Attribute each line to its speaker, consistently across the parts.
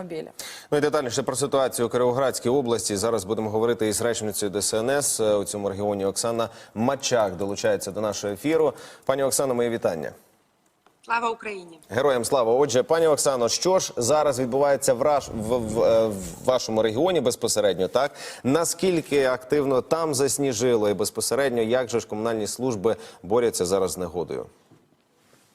Speaker 1: автомобиля.
Speaker 2: Ну і детальніше про ситуацію у Кіровоградській області. Зараз будемо говорити із речницею ДСНС у цьому регіоні. Оксана Мачак долучається до нашого ефіру. Пані Оксано, мої вітання.
Speaker 3: Слава Україні!
Speaker 2: Героям слава. Отже, пані Оксано, що ж зараз відбувається в, раш... в, в, е, в вашому регіоні безпосередньо? Так наскільки активно там засніжило, і безпосередньо як же ж комунальні служби борються зараз з негодою?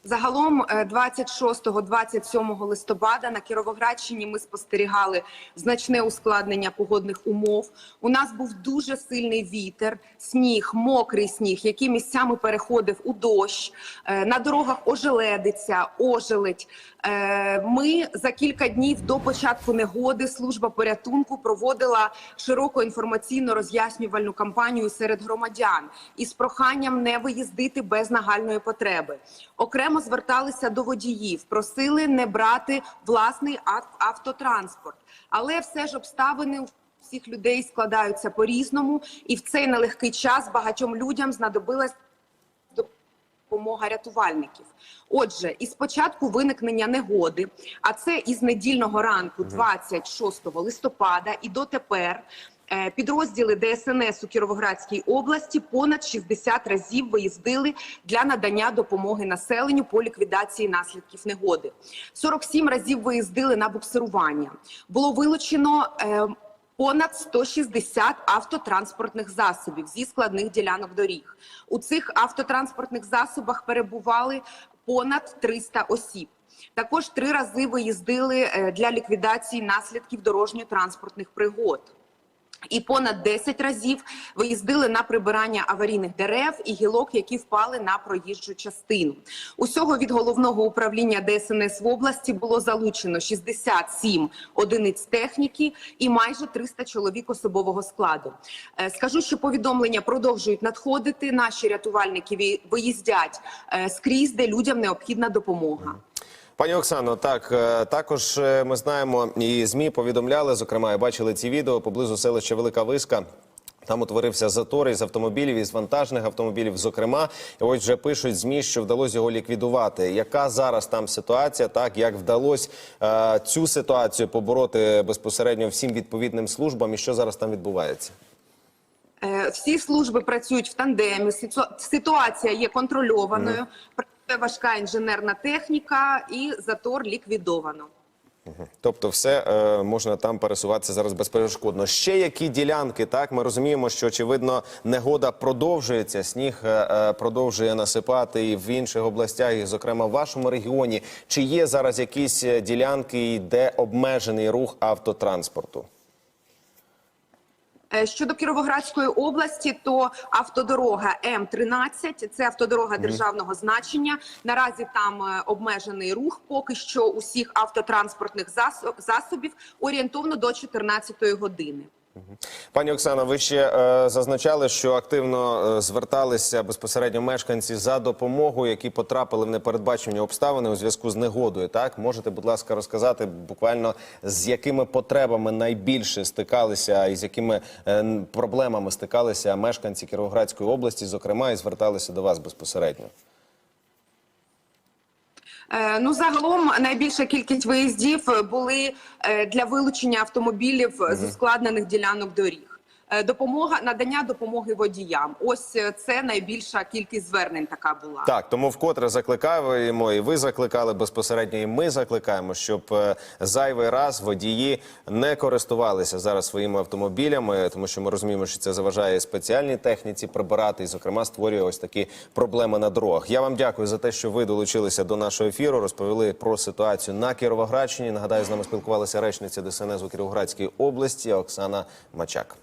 Speaker 3: Загалом е, 26-27 листопада на Кіровоградщині ми спостерігали значне ускладнення погодних умов. У нас був дуже сильний вітер, сніг, мокрий сніг, який місцями переходив у дощ. Е, На дорогах ожеледиця, ожеледь. Е, Ми за кілька днів до початку негоди служба порятунку проводила широку інформаційно роз'яснювальну кампанію серед громадян із проханням не виїздити без нагальної потреби. Окремо зверталися до водіїв, просили не брати власний ав- автотранспорт, але все ж обставини у всіх людей складаються по-різному, і в цей нелегкий час багатьом людям знадобилась допомога рятувальників. Отже, із початку виникнення негоди, а це із недільного ранку, 26 листопада, і дотепер. Е, Підрозділи ДСНС у Кіровоградській області понад 60 разів виїздили для надання допомоги населенню по ліквідації наслідків негоди. 47 разів виїздили на буксирування. Було вилучено е, понад 160 автотранспортних засобів зі складних ділянок доріг. У цих автотранспортних засобах перебували понад 300 осіб. Також три рази виїздили е, для ліквідації наслідків дорожньо-транспортних пригод. І понад 10 разів виїздили на прибирання аварійних дерев і гілок, які впали на проїжджу частину. Усього від головного управління ДСНС в області було залучено 67 одиниць техніки і майже 300 чоловік особового складу. Е, Скажу, що повідомлення продовжують надходити. Наші рятувальники виїздять е, скрізь, де людям необхідна допомога.
Speaker 2: Пані Оксано, так е, також е, ми знаємо, і змі повідомляли, зокрема, і бачили ці відео поблизу селища Велика Виска. Там утворився затор із автомобілів, із вантажних автомобілів. Зокрема, і ось вже пишуть змі, що вдалося його ліквідувати. Яка зараз там ситуація? Так як вдалося е, цю ситуацію побороти безпосередньо всім відповідним службам, і що зараз там відбувається?
Speaker 3: Е, Всі служби працюють в тандемі. Ситуація є контрольованою. Працює важка інженерна техніка і затор ліквідовано.
Speaker 2: Тобто, все е, можна там пересуватися зараз безперешкодно. Ще які ділянки? Так ми розуміємо, що очевидно негода продовжується. Сніг е, е, продовжує насипати і в інших областях, і зокрема в вашому регіоні. Чи є зараз якісь е, ділянки, де обмежений рух автотранспорту?
Speaker 3: Е, Щодо Кіровоградської області, то автодорога М13 це автодорога державного значення. Наразі там е, обмежений рух. Поки що усіх автотранспортних засо- засобів орієнтовно до 14 години.
Speaker 2: Пані Оксано, ви ще е, зазначали, що активно е, зверталися безпосередньо мешканці за допомогою, які потрапили в непередбачені обставини у зв'язку з негодою. Так можете, будь ласка, розказати буквально з якими потребами найбільше стикалися і з якими е, проблемами стикалися мешканці Кіровоградської області, зокрема, і зверталися до вас безпосередньо.
Speaker 3: Е, Ну, загалом найбільша кількість виїздів були е, для вилучення автомобілів з ускладнених ділянок доріг. Е, Допомога надання допомоги водіям. Ось е, це найбільша кількість звернень. Така була.
Speaker 2: Так, тому вкотре закликаємо, і ви закликали безпосередньо, і ми закликаємо, щоб е, зайвий раз водії не користувалися зараз своїми автомобілями, тому що ми розуміємо, що це заважає спеціальній техніці прибирати, і зокрема створює ось такі проблеми на дорогах. Я вам дякую за те, що ви долучилися до нашого ефіру, розповіли про ситуацію на Кіровоградщині. Нагадаю, з нами спілкувалася речниця ДСНС у Кіровоградській області Оксана Мачак.